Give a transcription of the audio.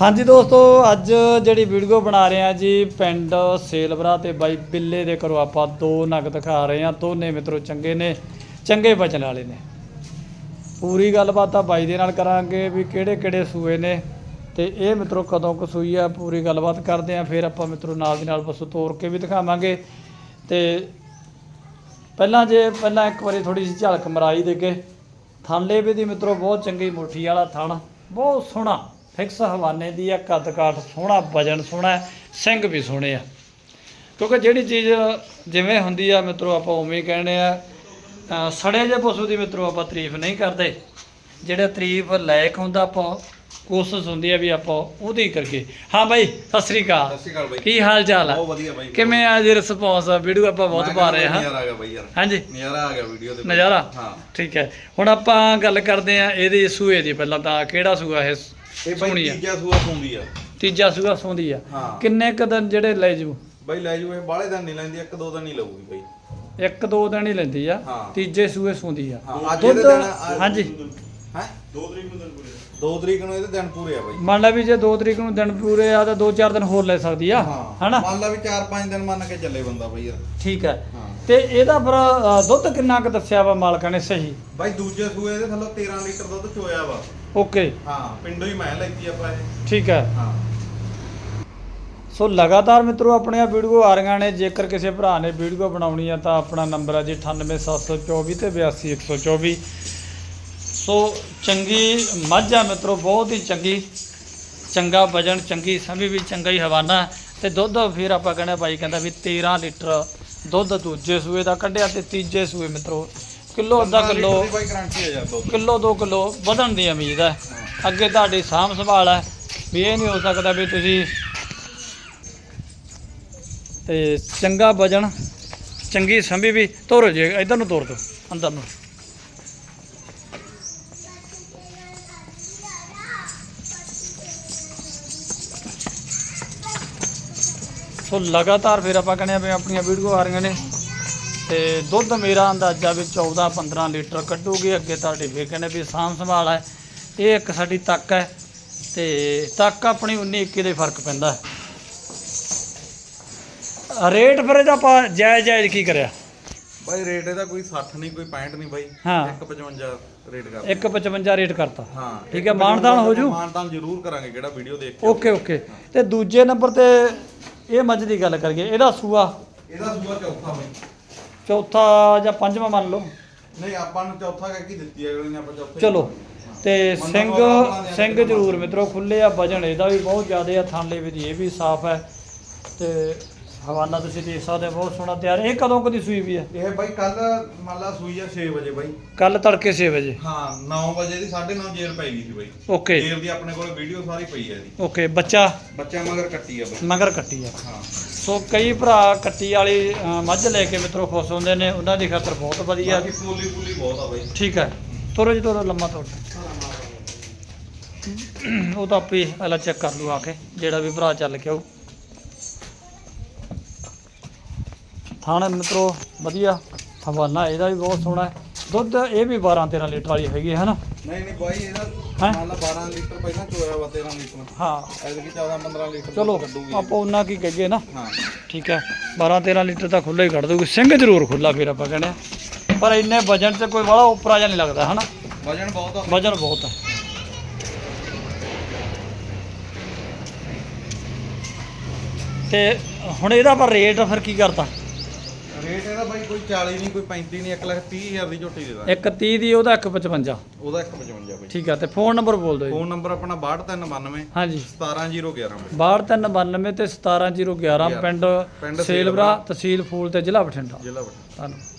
ਹਾਂਜੀ ਦੋਸਤੋ, ਅੱਜ ਜਿਹੜੀ ਵੀਡੀਓ ਬਣਾ ਰਹੇ ਆ ਜੀ, ਪਿੰਡ ਸੇਲਵਰਾ ਤੇ ਬਾਈ ਬਿੱਲੇ ਦੇ ਘਰੋਂ ਆਪਾਂ ਦੋ ਨਗ ਦਿਖਾ ਰਹੇ ਆ ਦੋਨੇ ਮਿੱਤਰੋ ਚੰਗੇ ਨੇ, ਚੰਗੇ ਬਚਨ ਵਾਲੇ ਨੇ। ਪੂਰੀ ਗੱਲਬਾਤ ਆ ਬਾਈ ਦੇ ਨਾਲ ਕਰਾਂਗੇ ਵੀ ਕਿਹੜੇ ਕਿਹੜੇ ਸੂਏ ਨੇ ਤੇ ਇਹ ਮਿੱਤਰੋ ਕਦੋਂ ਕੁ ਸੂਈ ਆ, ਪੂਰੀ ਗੱਲਬਾਤ ਕਰਦੇ ਆ ਫਿਰ ਆਪਾਂ ਮਿੱਤਰੋ ਨਾਲ ਦੀ ਨਾਲ ਪਸ਼ੂ ਤੋਰ ਕੇ ਵੀ ਦਿਖਾਵਾਂਗੇ। ਤੇ ਪਹਿਲਾਂ ਜੇ ਪਹਿਲਾਂ ਇੱਕ ਵਾਰੀ ਥੋੜੀ ਜਿਹੀ ਝਲਕ ਮਰਾਈ ਦੇ ਕੇ ਥਾਂਲੇ ਵੀ ਦੀ ਮਿੱਤਰੋ ਬਹੁਤ ਚੰਗੀ ਮੁੱਠੀ ਵਾਲਾ ਥਣ, ਬਹੁਤ ਸੋਹਣਾ। ਫਿਕਸ ਹਵਾਨੇ ਦੀ ਆ ਕੱਦ ਕਾਠ ਸੋਹਣਾ ਵਜਨ ਸੋਹਣਾ ਸਿੰਘ ਵੀ ਸੋਹਣੇ ਆ। ਕਿਉਂਕਿ ਜਿਹੜੀ ਚੀਜ਼ ਜਿਵੇਂ ਹੁੰਦੀ ਆ ਮਿੱਤਰੋ ਆਪਾਂ ਉਵੇਂ ਕਹਿੰਦੇ ਆ ਸੜੇ ਜੇ ਪਸ਼ੂ ਦੀ ਮਿੱਤਰੋ ਆਪਾਂ ਤਾਰੀਫ ਨਹੀਂ ਕਰਦੇ। ਜਿਹੜਾ ਤਾਰੀਫ ਲਾਇਕ ਹੁੰਦਾ ਆਪਾਂ ਕੋਸ਼ਿਸ਼ ਹੁੰਦੀ ਆ ਵੀ ਆਪਾਂ ਉਹਦੀ ਕਰਕੇ ਹਾਂ ਬਾਈ ਸਤਿ ਸ੍ਰੀ ਅਕਾਲ। ਸਤਿ ਸ਼੍ਰੀ ਅਕਾਲ ਬਾਈ। ਕੀ ਹਾਲ ਚਾਲ ਆ? ਬਹੁਤ ਵਧੀਆ ਬਾਈ ਕਿਵੇਂ ਆ ਜੀ ਰਿਸਪੌਂਸ ਵੀਡੀਓ ਆਪਾਂ ਬਹੁਤ ਪਾ ਰਹੇ ਹਾਂ। ਨਜ਼ਾਰਾ ਆ ਗਿਆ ਬਾਈ ਯਾਰ। ਹਾਂਜੀ। ਨਜ਼ਾਰਾ ਆ ਗਿਆ ਵੀਡੀਓ ਦੇ ਨਜ਼ਾਰਾ? ਹਾਂ। ਠੀਕ ਹੈ। ਹੁਣ ਆਪਾਂ ਗੱਲ ਕਰਦੇ ਆ ਇਹਦੇ ਸੂਏ ਦੀ। ਪਹਿਲਾਂ ਤਾਂ ਕਿਹੜਾ ਸੂਆ ਇਹ? ਇਹ ਬਾਈ ਆ। ਤੀਜਾ ਸੂਆ ਸੁੰਦੀ ਆ। ਤੀਜਾ ਸੂਆ ਸੌਂਦੀ ਆ। ਹਾਂ। ਕਿੰਨੇ ਕ ਦਿਨ ਜਿਹੜੇ ਲੈ ਜੂ? ਬਾਈ ਲੈ ਜੂ ਇਹ ਬਾਲੇ ਦਿਨ ਨਹੀਂ ਲੈਂਦੀ ਇੱਕ ਦੋ ਦਿਨ ਹੀ ਲਊਗੀ ਬਾਈ। ਇੱਕ ਦੋ ਦਿਨ ਹੀ ਲੈਂਦੀ ਆ। ਹਾਂ। ਤੀਜੇ ਸੂਏ ਸੌਂਦੀ ਆ। ਹਾਂ ਅੱਜ ਦੁੱਧ ਇਹਦੇ ਦਿਨ ਅੱਜ- ਹਾਂਜੀ। ਹੈ? 2 ਤਰੀਕ ਨੂੰ ਦਿਨ ਪੂਰੇ 2 ਤਰੀਕ ਨੂੰ ਇਹਦੇ ਦਿਨ ਪੂਰੇ ਆ ਬਾਈ। ਮੰਨ ਲਾ ਵੀ ਜੇ 2 ਤਰੀਕ ਨੂੰ ਦਿਨ ਪੂਰੇ ਆ ਤਾਂ 2-4 ਦਿਨ ਹੋਰ ਲੈ ਸਕਦੀ ਆ। ਹਨਾ? ਮੰਨ ਲਾ ਵੀ 4-5 ਦਿਨ ਮੰਨ ਕੇ ਚੱਲੇ ਬੰਦਾ ਬਾਈ ਯਾਰ ਠੀਕ ਹੈ ਹਾਂ। ਤੇ ਇਹਦਾ ਫਿਰ ਅ, ਦੁੱਧ ਕਿੰਨਾ ਕੁ ਦੱਸਿਆ ਵਾ ਮਾਲਕਾਂ ਨੇ ਸਹੀ? ਬਾਈ ਦੂਜੇ ਸੂਏ ਦੇ ਥੱਲੋਂ 13 ਲੀਟਰ ਦੁੱਧ ਚੋਇਆ ਵਾ। ਓਕੇ। ਹਾਂ ਪਿੰਡੋਂ ਹੀ ਮੈਂ ਲੈਤੀ ਆਪਾਂ ਇਹ ਠੀਕ ਹੈ। ਹਾਂ। ਸੋ ਲਗਾਤਾਰ ਮਿੱਤਰੋ ਆਪਣੀਆਂ ਵੀਡੀਓ ਆ ਰਹੀਆਂ ਨੇ। ਜੇਕਰ ਕਿਸੇ ਭਰਾ ਨੇ ਵੀਡੀਓ ਬਣਾਉਣੀ ਆ ਤਾਂ ਆਪਣਾ ਨੰਬਰ ਹੈ ਜੀ 98724 ਤੇ 82124 ਸੋ ਚੰਗੀ ਮੱਝ ਆ ਮਿੱਤਰੋ ਬਹੁਤ ਹੀ ਚੰਗੀ। ਚੰਗਾ ਵਜਨ ਚੰਗੀ ਸਮੇਂ ਵੀ ਚੰਗਾ ਹੀ ਹਵਾਨਾ। ਤੇ ਦੁੱਧ ਫਿਰ ਆਪਾਂ ਕਹਿੰਦੇ ਬਾਈ ਕਹਿੰਦਾ ਵੀ 13 ਲੀਟਰ ਦੁੱਧ ਦੂਜੇ ਸੂਏ ਦਾ ਕੱਢਿਆ ਤੇ ਤੀਜੇ ਸੂਏ ਮਿੱਤਰੋ। ਕਿਲੋ ਅੱਧਾ 15 ਕਿਲੋ। ਦੀ ਬਾਈ ਗਾਰੰਟੀ ਆ ਯਾਰ ਦੁੱਧ ਕਿਲੋ 2 ਕਿਲੋ ਵਧਣ ਦੀ ਉਮੀਦ ਹੈ। ਅੱਗੇ ਤੁਹਾਡੀ ਸਾਂਭ ਸੰਭਾਲ ਹੈ। ਵੀ ਇਹ ਨਹੀਂ ਹੋ ਸਕਦਾ ਵੀ ਤੁਸੀਂ ਤੇ ਚੰਗਾ ਵਜਨ ਚੰਗੀ ਸੰਭੀ ਵੀ ਤੋਰ ਜੇ ਇਧਰ ਨੂੰ ਤੋਰ ਦੋ ਅੰਦਰ ਨੂੰ। ਸੋ ਲਗਾਤਾਰ ਫਿਰ ਆਪਾਂ ਕਹਿੰਦੇ ਆ ਵੀ ਆਪਣੀਆਂ ਵੀਡੀਓ ਆ ਰਹੀਆਂ ਨੇ। ਤੇ ਦੁੱਧ ਮੇਰਾ ਅੰਦਾਜ਼ਾ ਵੀ 14 15 ਲੀਟਰ ਕੱਢੂਗੀ। ਅੱਗੇ ਤੁਹਾਡੇ ਵੀ ਕਹਿੰਦੇ ਵੀ ਸਾਂਭ ਸੰਭਾਲ ਹੈ। ਇਹ ਇੱਕ ਸਾਡੀ ਤੱਕ ਹੈ ਤੇ ਤੱਕ ਆਪਣੀ 19 21 ਦੇ ਫ਼ਰਕ ਪੈਂਦਾ ਰੇਟ ਫਿਰ ਇਹਦਾ ਆਪਾਂ ਜਾਇਜ਼ ਜਾਇਜ਼ ਕੀ ਕਰਿਆ? ਬਾਈ ਰੇਟ ਇਹਦਾ ਕੋਈ 60 ਨਹੀਂ ਕੋਈ 65 ਨਹੀਂ ਬਾਈ। ਹਾਂ। 155 ਰੇਟ ਕਰ 155 ਰੇਟ ਕਰਤਾ। ਹਾਂ ਠੀਕ ਹੈ, ਮਾਨਤਾਨ ਹੋ ਜੂ? ਮਾਨਤਾਨ ਜ਼ਰੂਰ ਕਰਾਂਗੇ ਕਿਹੜਾ ਵੀਡੀਓ ਦੇਖ ਕੇ ਓਕੇ ਓਕੇ। ਤੇ ਦੂਜੇ ਨੰਬਰ ਤੇ ਇਹ ਮੱਝ ਦੀ ਗੱਲ ਕਰੀਏ। ਇਹਦਾ ਸੂਆ? ਇਹਦਾ ਸੂਆ ਚੌਥਾ ਬਾਈ। ਚੌਥਾ ਜਾਂ ਪੰਜਵਾਂ ਮੰਨ ਲਓ। ਨਹੀਂ ਆਪਾਂ ਨੂੰ ਚੌਥਾ ਕਹਿ ਕੇ ਦਿੱਤੀ ਹੈ ਅਗਲੇ ਨੇ ਆਪਾਂ ਚੌਥਾ ਹੀ ਚਲੋ ਮੰਨਿਆ। ਤੇ ਮੰਨਣ ਸਿੰਘ ਵਾਲਾ ਸਿੰਘ ਜ਼ਰੂਰ ਮਿੱਤਰੋ ਖੁੱਲੇ ਆ ਵਜਨ ਇਹਦਾ ਵੀ ਬਹੁਤ ਜ਼ਿਆਦਾ ਆ ਥਾਂਲੇ ਵੀ ਦੀ ਇਹ ਵੀ ਸਾਫ਼ ਹੈ। ਤੇ ਹਵਾਨਾ ਤੁਸੀਂ ਦੇਖ ਸਕਦੇ ਹੋ ਬਹੁਤ ਸੋਹਣਾ ਤਿਆਰ ਇਹ ਕਦੋਂ ਕਦੀ ਸੂਈ ਵੀ ਹੈ? ਇਹ ਬਾਈ ਕੱਲ ਮੰਨ ਲਾ ਸੂਈ ਆ 6 ਵਜੇ ਬਾਈ। ਕੱਲ ਤੜਕੇ 6 ਵਜੇ? ਹਾਂ 9 ਵਜੇ ਦੀ 9:30 ਜੇਰ ਪੈ ਗਈ ਸੀ ਬਾਈ। ਓਕੇ। ਜੇਰ ਦੀ ਆਪਣੇ ਕੋਲ ਵੀਡੀਓ ਸਾਰੀ ਪਈ ਹੈ ਇਹਦੀ ਓਕੇ ਬੱਚਾ? ਬੱਚਾ ਮਗਰ ਕੱਟੀ ਆ ਬਾਈ। ਮਗਰ ਕੱਟੀ ਆ। ਹਾਂ। ਸੋ ਕਈ ਭਰਾ ਕੱਟੀ ਵਾਲੀ ਮੱਝ ਲੈ ਕੇ ਮਿੱਤਰੋ ਖੁਸ਼ ਹੁੰਦੇ ਨੇ ਉਹਨਾਂ ਦੀ ਖਾਤਰ ਬਹੁਤ ਵਧੀਆ। ਬਾਕੀ ਫੂਲੀ ਫੂਲੀ ਬਹੁਤ ਆ ਬਾਈ। ਠੀਕ ਹੈ। ਤੋਰੋ ਜੀ ਤੋਰੋ ਲੰਮਾ ਤੋਰ ਉਹ ਤਾਂ ਆਪੇ ਪਹਿਲਾਂ ਚੈੱਕ ਕਰ ਲੂ ਆ ਕੇ ਜਿਹੜਾ ਵੀ ਭਰਾ ਚੱਲ ਕੇ ਆਊ। ਥਾਣੇ ਮਿੱਤਰੋ ਵਧੀਆ। ਹਵਾਨਾ ਇਹਦਾ ਵੀ ਬਹੁਤ ਸੋਹਣਾ ਹੈ। ਦੁੱਧ ਇਹ ਵੀ 12 13 ਲੀਟਰ ਵਾਲੀ ਹੈਗੀ ਹੈ ਨਾ? ਨਹੀਂ ਨਹੀਂ ਬਾਈ ਇਹਦਾ? ਮੰਨ ਲਾ 12 ਲੀਟਰ ਪਹਿਲਾਂ ਚੋਇਆ ਵਾ 13 ਲੀਟਰ। ਹਾਂ। ਐਤਕੀ 14 15 ਲੀਟਰ ਚਲੋ ਆਪਾਂ ਉਹਨਾਂ ਕੀ ਕਹੀਏ ਨਾ? ਹਾਂ। ਠੀਕ ਹੈ। 12 13 ਲੀਟਰ ਤਾਂ ਖੁੱਲਾ ਹੀ ਕੱਢ ਦੂਗੀ ਸਿੰਘ ਜ਼ਰੂਰ ਖੁੱਲਾ ਫਿਰ ਆਪਾਂ ਕਹਿੰਦੇ। ਪਰ ਇੰਨੇ ਵਜਨ 'ਚ ਕੋਈ ਬੜਾ ਉਪਰਾ ਜਿਹਾ ਨਹੀਂ ਲੱਗਦਾ ਹਨਾ ਵਜਨ ਬਹੁਤ ਆ। ਵਜਨ ਬਹੁਤ ਹੈ ਤੇ ਹੁਣ ਇਹਦਾ ਪਰ ਰੇਟ ਫਿਰ ਕੀ ਕਰਤਾ? ਰੇਟ ਇਹਦਾ ਬਾਈ ਕੋਈ 40 ਨਹੀਂ ਕੋਈ 35 ਨਹੀਂ 1 ਲੱਖ 30 ਹਜ਼ਾਰ ਦੀ ਝੋਟੀ ਦੇ ਦਾਂਗੇ। ਇੱਕ 30 ਦੀ ਉਹਦਾ 155 ਉਹਦਾ 155 ਬਾਈ। ਠੀਕ ਹੈ ਤੇ ਫੋਨ ਨੰਬਰ ਬੋਲ ਦਿਓ ਫੋਨ ਨੰਬਰ ਆਪਣਾ 6292 ਹਾਂਜੀ। 17011 ਬਾਈ। 6292 ਤੇ 17011 ਪਿੰਡ ਪਿੰਡ ਸੇਲਵਰਾ ਤਹਿਸੀਲ ਫੂਲ ਤੇ ਜ਼ਿਲ੍ਹਾ ਬਠਿੰਡਾ। ਜ਼ਿਲ੍ਹਾ ਬਠਿੰਡਾ। ਧੰਨਵਾਦ।